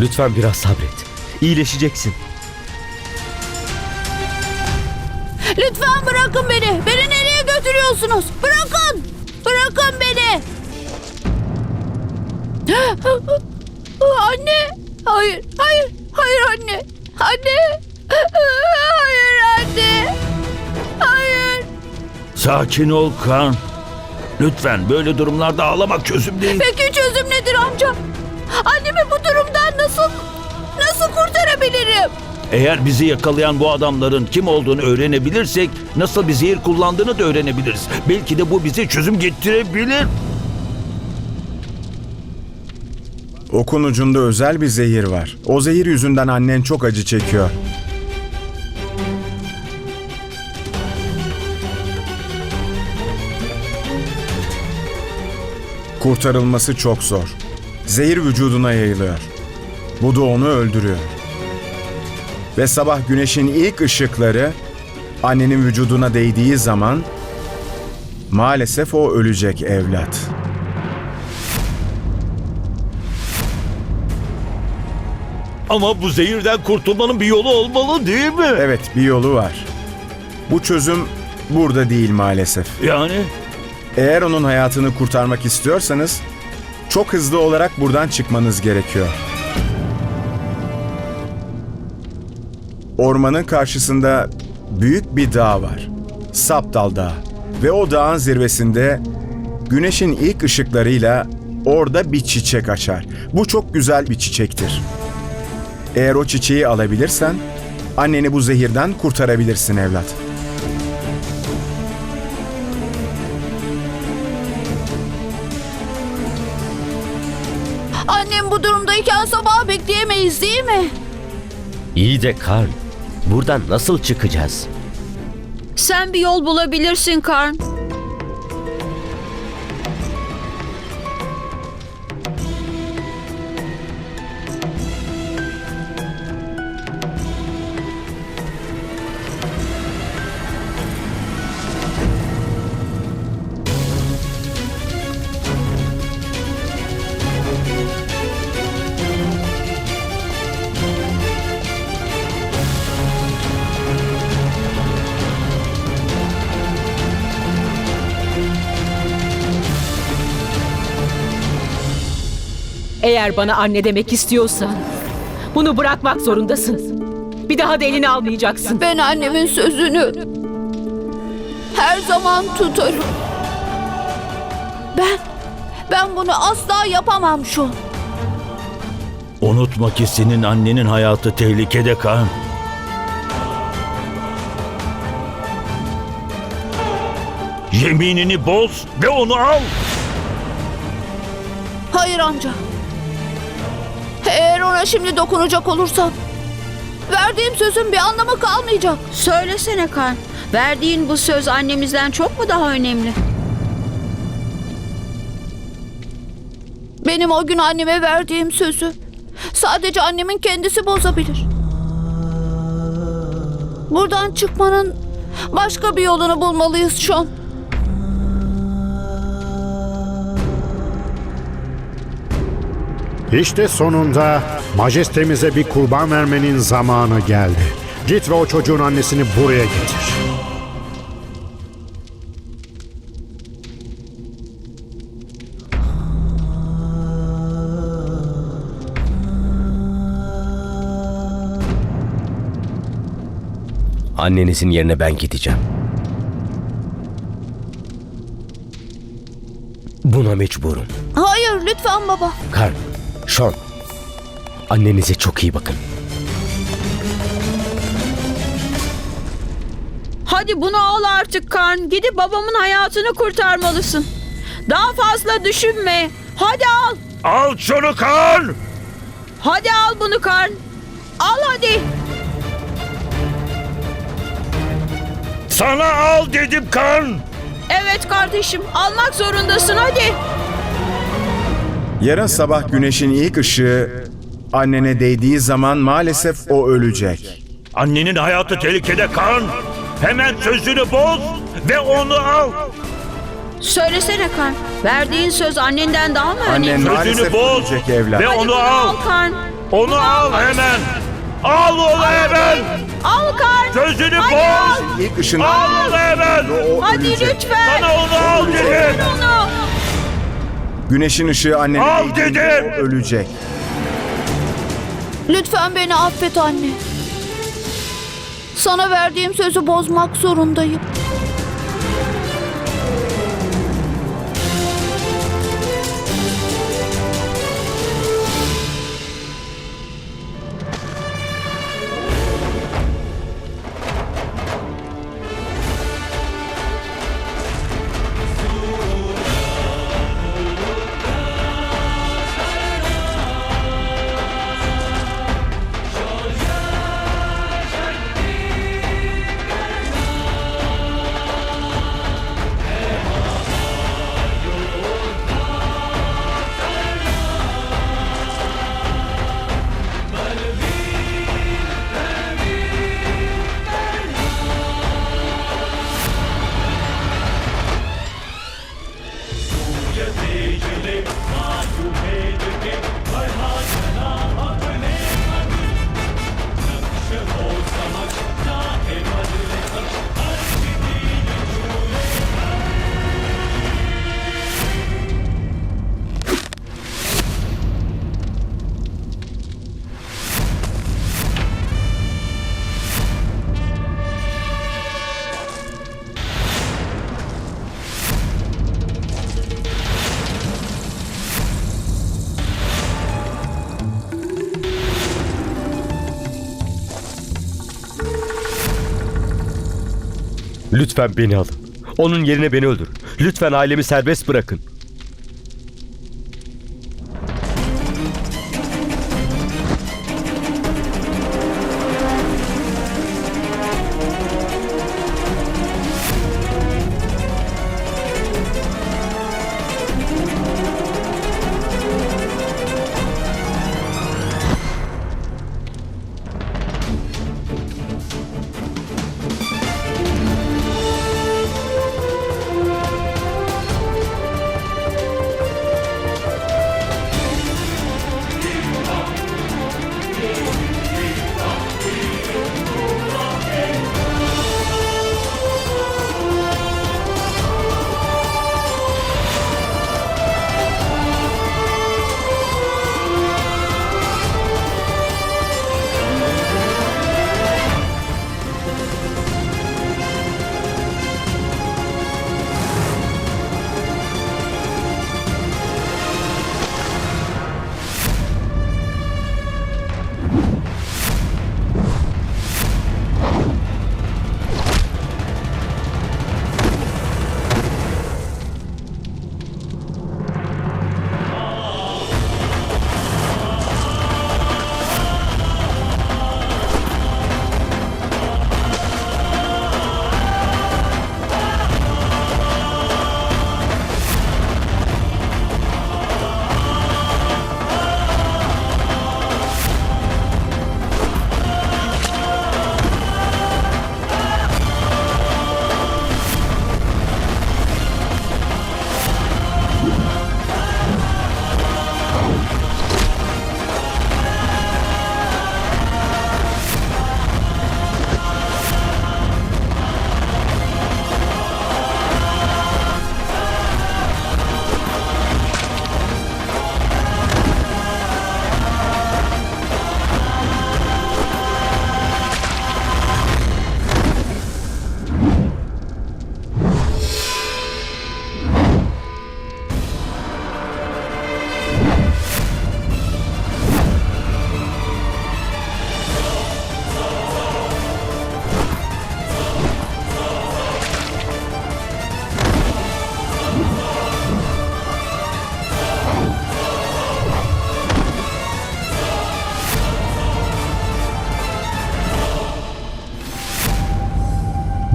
Lütfen biraz sabret. İyileşeceksin. Lütfen bırakın beni. Beni nereye götürüyorsunuz? Bırakın. Bırakın beni. Anne. Hayır. Hayır. Hayır anne. Anne. Hayır anne. Hayır. Sakin ol kan. Lütfen böyle durumlarda ağlamak çözüm değil. Peki çözüm nedir amca? Annemi kurtarabilirim? Eğer bizi yakalayan bu adamların kim olduğunu öğrenebilirsek nasıl bir zehir kullandığını da öğrenebiliriz. Belki de bu bize çözüm getirebilir. Okun ucunda özel bir zehir var. O zehir yüzünden annen çok acı çekiyor. Kurtarılması çok zor. Zehir vücuduna yayılıyor. Bu da onu öldürüyor. Ve sabah güneşin ilk ışıkları annenin vücuduna değdiği zaman maalesef o ölecek evlat. Ama bu zehirden kurtulmanın bir yolu olmalı değil mi? Evet, bir yolu var. Bu çözüm burada değil maalesef. Yani Eğer onun hayatını kurtarmak istiyorsanız çok hızlı olarak buradan çıkmanız gerekiyor. Ormanın karşısında büyük bir dağ var. Sapdal Dağı. Ve o dağın zirvesinde güneşin ilk ışıklarıyla orada bir çiçek açar. Bu çok güzel bir çiçektir. Eğer o çiçeği alabilirsen anneni bu zehirden kurtarabilirsin evlat. Annem bu durumdayken sabah bekleyemeyiz değil mi? İyi de Karl. Buradan nasıl çıkacağız? Sen bir yol bulabilirsin Karn. Eğer bana anne demek istiyorsan bunu bırakmak zorundasın. Bir daha da elini almayacaksın. Ben annemin sözünü her zaman tutarım. Ben, ben bunu asla yapamam şu. an. unutma ki senin annenin hayatı tehlikede kan. Yeminini boz ve onu al. Hayır amca. Eğer ona şimdi dokunacak olursam verdiğim sözün bir anlamı kalmayacak. Söylesene Kan. Verdiğin bu söz annemizden çok mu daha önemli? Benim o gün anneme verdiğim sözü sadece annemin kendisi bozabilir. Buradan çıkmanın başka bir yolunu bulmalıyız şu İşte sonunda majestemize bir kurban vermenin zamanı geldi. Git ve o çocuğun annesini buraya getir. Annenizin yerine ben gideceğim. Buna mecburum. Hayır lütfen baba. Karl, Sean. Annenize çok iyi bakın. Hadi bunu al artık Kan. Gidip babamın hayatını kurtarmalısın. Daha fazla düşünme. Hadi al. Al şunu kan. Hadi al bunu Kan. Al hadi. Sana al dedim kan. Evet kardeşim. Almak zorundasın hadi. Yarın sabah güneşin ilk ışığı annene değdiği zaman maalesef o ölecek. Annenin hayatı tehlikede kan. Hemen sözünü boz ve onu al. Söylesene Kan. Verdiğin söz annenden daha mı Annen önemli? maalesef Sözünü boz ölecek evlat. ve Hadi onu bunu al. al Kan. Onu al hemen. Al onu hemen. Al Karn. Gözünü Hadi boz. al. İlk ışını Al onu hemen. o Hadi ölecek. lütfen. Bana onu al dedim. onu. Güneşin ışığı annene Al değdiğinde dedim. o ölecek. Lütfen beni affet anne. Sana verdiğim sözü bozmak zorundayım. Lütfen beni alın. Onun yerine beni öldürün. Lütfen ailemi serbest bırakın.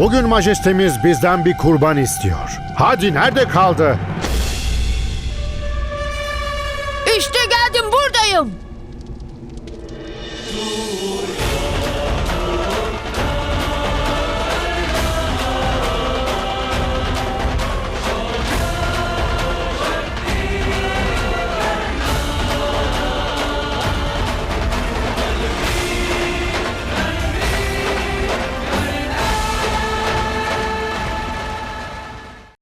Bugün majestemiz bizden bir kurban istiyor. Hadi nerede kaldı? İşte geldim buradayım.